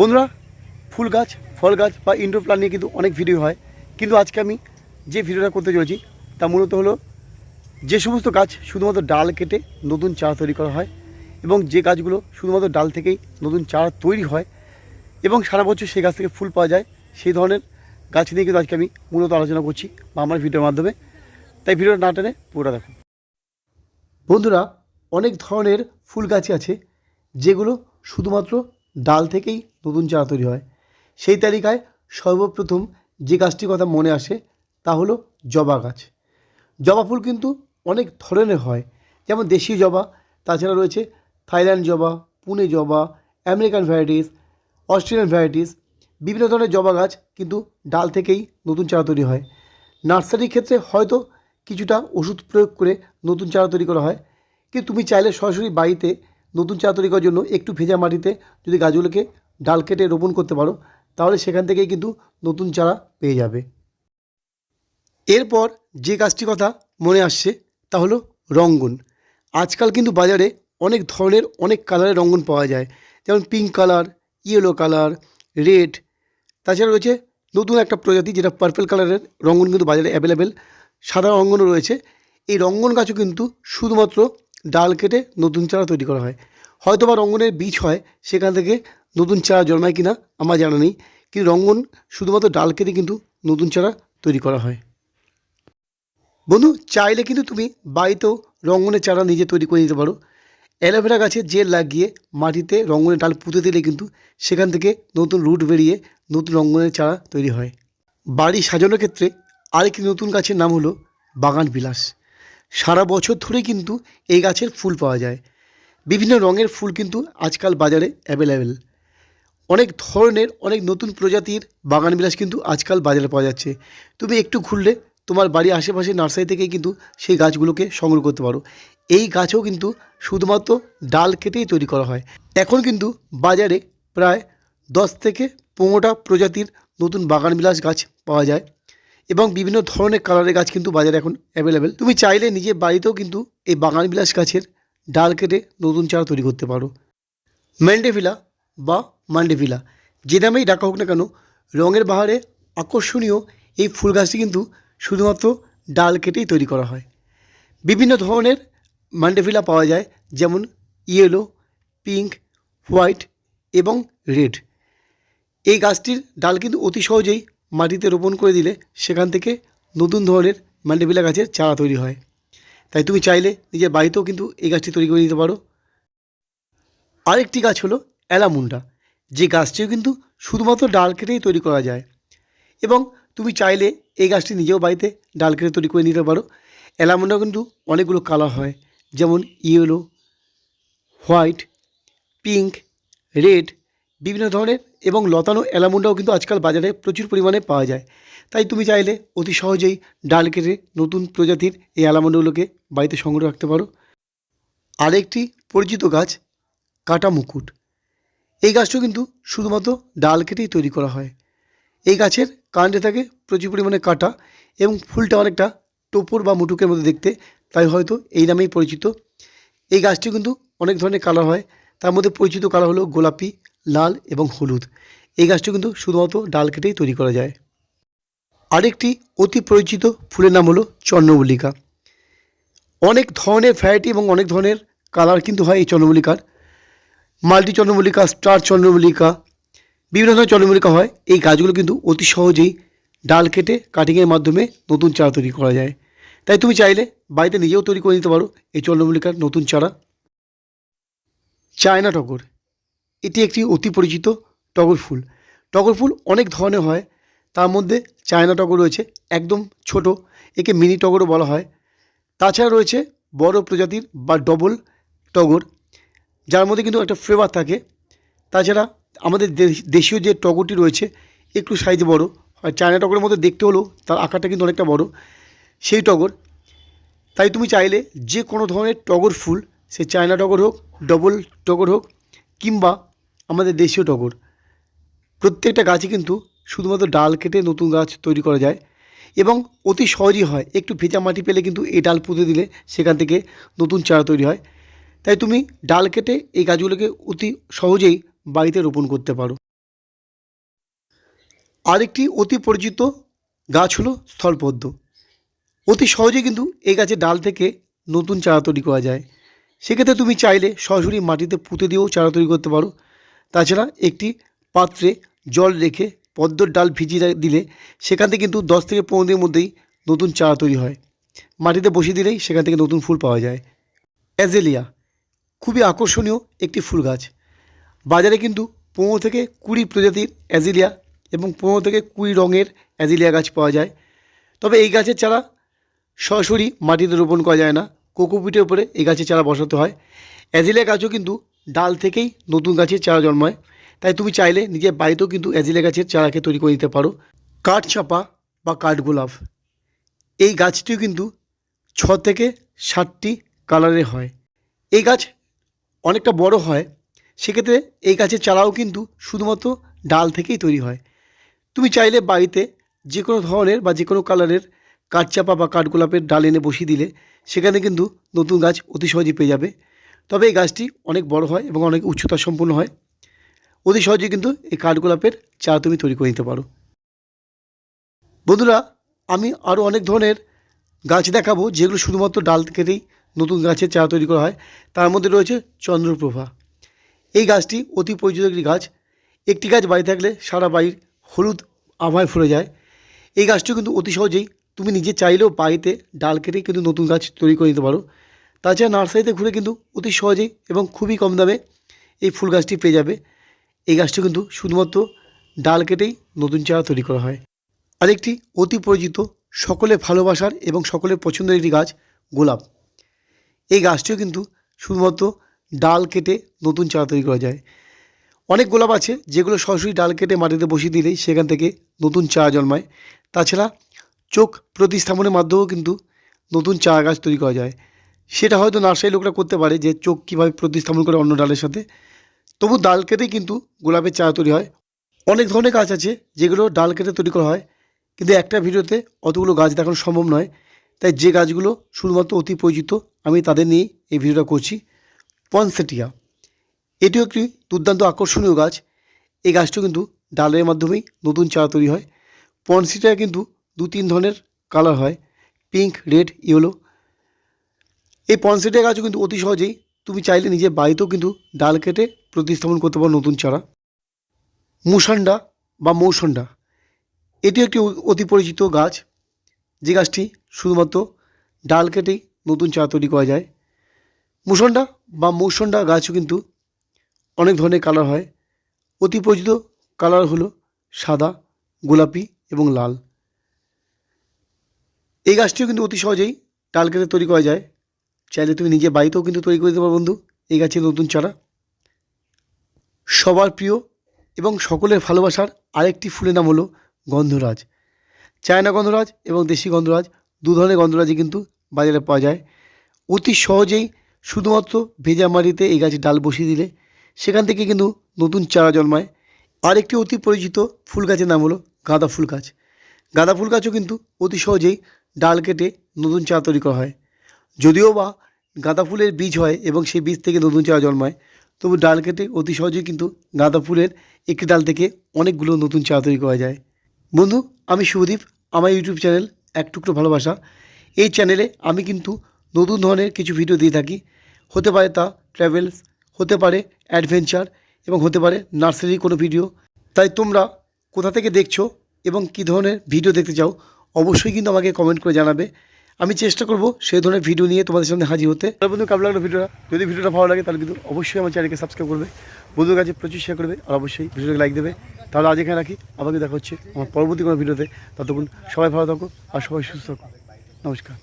বন্ধুরা, ফুল গাছ, ফল গাছ বা ইনডোর প্ল্যান নিয়ে কিন্তু অনেক ভিডিও হয়। কিন্তু আজকে আমি যে ভিডিওটা করতে চলেছি, তা মূলত হলো যে সমস্ত গাছ শুধুমাত্র ডাল কেটে নতুন চারা তৈরি করা হয় এবং যে গাছগুলো শুধুমাত্র ডাল থেকেই নতুন চারা তৈরি হয় এবং সারা বছর সেই গাছ থেকে ফুল পাওয়া যায়, সেই ধরনের গাছ নিয়ে কিন্তু আজকে আমি মূলত আলোচনা করছি বা আমার ভিডিওর মাধ্যমে। তাই ভিডিওটা না টেনে পুরোটা দেখুন। বন্ধুরা, অনেক ধরনের ফুল গাছ আছে যেগুলো শুধুমাত্র ডাল থেকেই নতুন চারা তৈরি হয়। সেই তালিকায় সর্বপ্রথম যে গাছটির কথা মনে আসে তা হলো জবা গাছ। জবা ফুল কিন্তু অনেক ধরনের হয়, যেমন দেশীয় জবা, তাছাড়া রয়েছে থাইল্যান্ড জবা, পুনে জবা, আমেরিকান ভ্যারাইটিস অস্ট্রেলিয়ান ভ্যারাইটিস বিভিন্ন ধরনের জবা গাছ কিন্তু ডাল থেকেই নতুন চারা তৈরি হয়। নার্সারির ক্ষেত্রে হয়তো কিছুটা ওষুধ প্রয়োগ করে নতুন চারা তৈরি করা হয়, কিন্তু তুমি চাইলে সরাসরি বাড়িতে নতুন চারা তৈরি করার জন্য একটু ভেজা মাটিতে যদি গাছগুলোকে ডাল কেটে রোপণ করতে পারো, তাহলে সেখান থেকেই কিন্তু নতুন চারা পেয়ে যাবে। এরপর যে গাছটির কথা মনে আসছে, তা হলো রঙ্গন। আজকাল কিন্তু বাজারে অনেক ধরনের অনেক কালারের রঙ্গন পাওয়া যায়, যেমন pink colour yellow colour red তাছাড়া রয়েছে নতুন একটা প্রজাতি যেটা পার্পেল কালারের রঙ্গন কিন্তু বাজারে অ্যাভেলেবেল সাদা রঙ্গনও রয়েছে। এই রঙ্গন গাছও কিন্তু শুধুমাত্র ডাল কেটে নতুন চারা তৈরি করা হয়। হয়তো বা রঙ্গনের বীজ হয়, সেখান থেকে নতুন চারা জন্মায় কিনা আমার জানা নেই। কিন্তু রঙ্গন শুধুমাত্র ডাল কেটে কিন্তু নতুন চারা তৈরি করা হয়। বন্ধু, চাইলে কিন্তু তুমি বাড়িতেও রঙ্গনের চারা নিজে তৈরি করে নিতে পারো। অ্যালোভেরা গাছে জেল লাগিয়ে মাটিতে রঙ্গনের ডাল পুঁতে দিলে কিন্তু সেখান থেকে নতুন রুট বেরিয়ে নতুন রঙ্গনের চারা তৈরি হয়। বাড়ি সাজানোর ক্ষেত্রে আরেকটি নতুন গাছের নাম হলো বাগান বিলাস। সারা বছর ধরে কিন্তু এই গাছের ফুল পাওয়া যায়। বিভিন্ন রঙের ফুল কিন্তু আজকাল বাজারে অ্যাভেলেবেল অনেক ধরনের, অনেক নতুন প্রজাতির বাগান বিলাস কিন্তু আজকাল বাজারে পাওয়া যাচ্ছে। তুমি একটু ঘুরলে তোমার বাড়ির আশেপাশে নার্সারি থেকে কিন্তু সেই গাছগুলোকে সংগ্রহ করতে পারো। এই গাছও কিন্তু শুধুমাত্র ডাল কেটেই তৈরি করা হয়। এখন কিন্তু বাজারে প্রায় দশ থেকে পনেরোটা প্রজাতির নতুন বাগান বিলাস গাছ পাওয়া যায়। এবং বিভিন্ন ধরনের কালারের গাছ কিন্তু বাজারে এখন অ্যাভেলেবেল তুমি চাইলে নিজের বাড়িতেও কিন্তু এই বাগান বিলাস গাছের ডাল কেটে নতুন চারা তৈরি করতে পারো। ম্যান্ডেভিলা বা মান্ডেভিলা যে নামেই ডাকা হোক না কেন, রঙের বাহারে আকর্ষণীয় এই ফুল গাছটি কিন্তু শুধুমাত্র ডাল কেটেই তৈরি করা হয়। বিভিন্ন ধরনের মান্ডেভিলা পাওয়া যায়, যেমন ইয়েলো পিঙ্ক হোয়াইট এবং রেড এই গাছটির ডাল কিন্তু অতি সহজেই মাটিতে রোপণ করে দিলে সেখান থেকে নতুন ধরনের মান্ডেভিলা গাছের চারা তৈরি হয়। তাই তুমি চাইলে নিজের বাড়িতেও কিন্তু এই গাছটি তৈরি করে নিতে পারো। আরেকটি গাছ হলো অ্যালামুন্ডা, যে গাছটিও কিন্তু শুধুমাত্র ডাল কেটেই তৈরি করা যায়। এবং তুমি চাইলে এই গাছটি নিজেও বাড়িতে ডাল কেটে তৈরি করে নিতে পারো। অ্যালামুন্ডা কিন্তু অনেকগুলো কালার হয়, যেমন ইয়েলো, হোয়াইট, পিঙ্ক, রেড বিভিন্ন ধরনের এবং লতানো অ্যালামুন্ডাও কিন্তু আজকাল বাজারে প্রচুর পরিমাণে পাওয়া যায়। তাই তুমি চাইলে অতি সহজেই ডাল কেটে নতুন প্রজাতির এই অ্যালামুন্ডাগুলোকে বাড়িতে সংগ্রহ রাখতে পারো। আরেকটি পরিচিত গাছ, কাটা মুকুট। এই গাছটাও কিন্তু শুধুমাত্র ডাল কেটেই তৈরি করা হয়। এই গাছের কাণ্ডে থাকে প্রচুর পরিমাণে কাটা এবং ফুলটা অনেকটা টোপর বা মুটুকের মধ্যে দেখতে তাই হয়তো এই নামেই পরিচিত। এই গাছটি কিন্তু অনেক ধরনের কালার হয়। তার মধ্যে পরিচিত কালার হলো গোলাপি লাল এবং হলুদ। এই গাছটি কিন্তু শুধুমাত্র ডাল কেটেই তৈরি করা যায়। আরেকটি অতি পরিচিত ফুলের নাম হলো চন্দ্রমল্লিকা। অনেক ধরনের ভ্যারাইটি এবং অনেক ধরনের কালার কিন্তু হয় এই চন্দ্রমল্লিকার। মাল্টি চন্দ্রমল্লিকা স্টার চন্দ্রমল্লিকা, বিভিন্ন ধরনের চন্দ্রমল্লিকা হয়। এই গাছগুলো কিন্তু অতি সহজেই ডাল কেটে কাটিংয়ের মাধ্যমে নতুন চারা তৈরি করা যায়। তাই তুমি চাইলে বাড়িতে নিজেও তৈরি করে নিতে পারো এই চন্দ্রমল্লিকার নতুন চারা। চায়না টগর। এটি একটি অতি পরিচিত টগর ফুল। টগর ফুল অনেক ধরনের হয়। তার মধ্যে চায়না টগর রয়েছে, একদম ছোট। একে মিনি টগরও বলা হয়। তাছাড়া রয়েছে বড় প্রজাতির বা ডবল টগর, যার মধ্যে কিন্তু একটা ফ্লেভার থাকে। তাছাড়া আমাদের দেশ- দেশীয় যে টগরটি রয়েছে, একটু সাইজ বড়। হয় চায়না টগরের মধ্যে দেখতে হলেও তার আকারটা কিন্তু অনেকটা বড়। সেই টগর। তাই তুমি চাইলে যে কোনো ধরনের টগর ফুল, সে চায়না টগর হোক ডবল টগর হোক, কিংবা আমাদের দেশীয় টগর। প্রত্যেকটা গাছই কিন্তু শুধুমাত্র ডাল কেটে নতুন গাছ তৈরি করা যায় এবং অতি সহজই হয়। একটু ভেজা মাটি পেলে কিন্তু এই ডাল পুঁতে দিলে সেখান থেকে নতুন চারা তৈরি হয়। তাই তুমি ডাল কেটে এই গাছগুলোকে অতি সহজেই বাড়িতে রোপণ করতে পারো। আরেকটি অতি পরিচিত গাছ হলো স্থলপদ্ম। অতি সহজে কিন্তু এই গাছের ডাল থেকে নতুন চারা তৈরি করা যায়। সেক্ষেত্রে তুমি চাইলে সরাসরি মাটিতে পুঁতে দিয়েও চারা তৈরি করতে পারো। তাছাড়া একটি পাত্রে জল রেখে পদ্মর ডাল ভিজিয়ে দিলে সেখান থেকে কিন্তু দশ থেকে পনেরো দিনের মধ্যেই নতুন চারা তৈরি হয়। মাটিতে বসিয়ে দিলেই সেখান থেকে নতুন ফুল পাওয়া যায়। অ্যাজেলিয়া খুবই আকর্ষণীয় একটি ফুল গাছ। বাজারে কিন্তু পনেরো থেকে কুড়ি প্রজাতির অ্যাজিলিয়া এবং পনেরো থেকে কুড়ি রঙের অ্যাজিলিয়া গাছ পাওয়া যায়। তবে এই গাছের চারা সরাসরি মাটিতে রোপণ করা যায় না। কোকোপিটের উপরে এই গাছের চারা বসাতে হয়। অ্যাজিলিয়া গাছও কিন্তু ডাল থেকেই নতুন গাছের চারা জন্মায়। তাই তুমি চাইলে নিজের বাড়িতেও কিন্তু অ্যাজিলিয়া গাছের চারাকে তৈরি করে নিতে পারো। কাঠচাপা বা কাঠগোলাপ এই গাছটিও কিন্তু ছ থেকে সাতটি কালারের হয়। এই গাছ অনেকটা বড় হয়, সেক্ষেত্রে এই গাছের চারাও কিন্তু শুধুমাত্র ডাল থেকেই তৈরি হয়। তুমি চাইলে বাড়িতে যে কোনো ধরনের বা যে কোনো কালারের কাঠচাপা বা কাঠগোলাপের ডাল এনে বসিয়ে দিলে, সেখানে কিন্তু নতুন গাছ অতি সহজেই পেয়ে যাবে। তবে এই গাছটি অনেক বড় হয় এবং অনেক উচ্চতা সম্পন্ন হয়। অতি সহজে কিন্তু এই কাঠগোলাপের চারা তুমি তৈরি করে নিতে পারো। বন্ধুরা, আমি আরও অনেক ধরনের গাছ দেখাবো যেগুলো শুধুমাত্র ডাল কেটেই নতুন গাছের চারা তৈরি করা হয়। তার মধ্যে রয়েছে চন্দ্রপ্রভা। এই গাছটি অতি পরিচিত একটি গাছ। একটি গাছ বাড়ি থাকলে সারা বাড়ির হলুদ আভায় ফুলে যায়। এই গাছটিও কিন্তু অতি সহজেই তুমি নিজে চাইলেও বাড়িতে ডাল কেটে কিন্তু নতুন গাছ তৈরি করে নিতে পারো। তাছাড়া নার্সারিতে ঘুরে কিন্তু অতি সহজেই এবং খুবই কম দামে এই ফুল গাছটি পেয়ে যাবে। এই গাছটি কিন্তু শুধুমাত্র ডাল কেটেই নতুন চারা তৈরি করা হয়। আরেকটি অতি পরিচিত, সকলে ভালোবাসার এবং সকলের পছন্দের একটি গাছ গোলাপ। এই গাছটিও কিন্তু শুধুমাত্র ডাল কেটে নতুন চারা তৈরি করা যায়। অনেক গোলাপ আছে যেগুলো সরাসরি ডাল কেটে মাটিতে বসিয়ে দিলেই সেখান থেকে নতুন চারা জন্মায়। তাছাড়া চোখ প্রতিস্থাপনের মাধ্যমেও কিন্তু নতুন চারা গাছ তৈরি করা যায়। সেটা হয়তো নার্সারি লোকরা করতে পারে যে চোখ কীভাবে প্রতিস্থাপন করে অন্য ডালের সাথে। তবু ডাল কেটেই কিন্তু গোলাপের চারা তৈরি হয়। অনেক ধরনের গাছ আছে যেগুলো ডাল কেটে তৈরি করা হয়। কিন্তু একটা ভিডিওতে অতগুলো গাছ দেখানো সম্ভব নয়। তাই যে গাছগুলো শুধুমাত্র অতি পরিচিত আমি তাদের নিয়েই এই ভিডিওটা করছি। পনসেটিয়া। এটিও একটি দুর্দান্ত আকর্ষণীয় গাছ। এই গাছটিও কিন্তু ডালের মাধ্যমেই নতুন চারা তৈরি হয়। পনসেটিয়া কিন্তু দু তিন ধরনের কালার হয়। Pink, red, yellow. এই পনসেটিয়া গাছও কিন্তু অতি সহজেই তুমি চাইলে নিজের বাড়িতেও কিন্তু ডাল কেটে প্রতিস্থাপন করতে পারো নতুন চারা। মুসান্ডা বা মৌসন্ডা এটি একটি অতি পরিচিত গাছ। যে গাছটি শুধুমাত্র ডাল কেটেই নতুন চারা তৈরি করা যায়। মুসন্ডা বা মৌসন্ডা গাছও কিন্তু অনেক ধরনের কালার হয়। অতি পরিচিত কালার হলো সাদা, গোলাপি এবং লাল। এই গাছটিও কিন্তু অতি সহজেই ডাল কেটে তৈরি করা যায়। চাইলে তুমি নিজে বাড়িতেও কিন্তু তৈরি করে দিতে পারো বন্ধু। এই গাছের নতুন চারা। সবার প্রিয় এবং সকলের ভালোবাসার আরেকটি ফুলের নাম হলো গন্ধরাজ। চায়না গন্ধরাজ এবং দেশি গন্ধরাজ, দু ধরনের গন্ধরাজই কিন্তু বাজারে পাওয়া যায়। অতি সহজেই শুধুমাত্র ভেজা মাটিতে এই গাছের ডাল বসিয়ে দিলে সেখান থেকে কিন্তু নতুন চারা জন্মায়। আরেকটি অতি পরিচিত ফুল গাছের নাম হলো গাঁদা ফুল গাছ। গাঁদা ফুল গাছও কিন্তু অতি সহজেই ডাল কেটে নতুন চারা তৈরি করা হয়। যদিও বা গাঁদা ফুলের বীজ হয় এবং সেই বীজ থেকে নতুন চারা জন্মায়, তবু ডাল কেটে অতি সহজেই কিন্তু গাঁদা ফুলের একটি ডাল থেকে অনেকগুলো নতুন চারা তৈরি করা যায়। বন্ধু, আমি শুভদীপ, আমার ইউটিউব চ্যানেল এক টুকরো ভালোবাসা। এই চ্যানেলে আমি কিন্তু নতুন ধরনের কিছু ভিডিও দিয়ে থাকি। হতে পারে তা ট্রাভেলস, হতে পারে অ্যাডভেঞ্চার এবং হতে পারে নার্সারি কোনো ভিডিও। তাই তোমরা কোথা থেকে দেখছ এবং কী ধরনের ভিডিও দেখতে চাও, অবশ্যই কিন্তু আমাকে কমেন্ট করে জানাবে। আমি চেষ্টা করব সেই ধরনের ভিডিও নিয়ে তোমাদের সামনে হাজির হতে। বন্ধু, কেমন লাগল ভিডিওটা যদি ভিডিওটা ভালো লাগে, তাহলে কিন্তু অবশ্যই আমার চ্যানেলকে সাবস্ক্রাইব করবে। বন্ধুর কাছে প্রচুর শেয়ার করবে, আর অবশ্যই ভিডিওটাকে লাইক দেবে। তাহলে আজ এখানে রাখি। আবার দেখা হচ্ছে আমার পরবর্তী কোনো ভিডিওতে ততক্ষণ সবাই ভালো থাকো, আর সবাই সুস্থ থাকো। নমস্কার।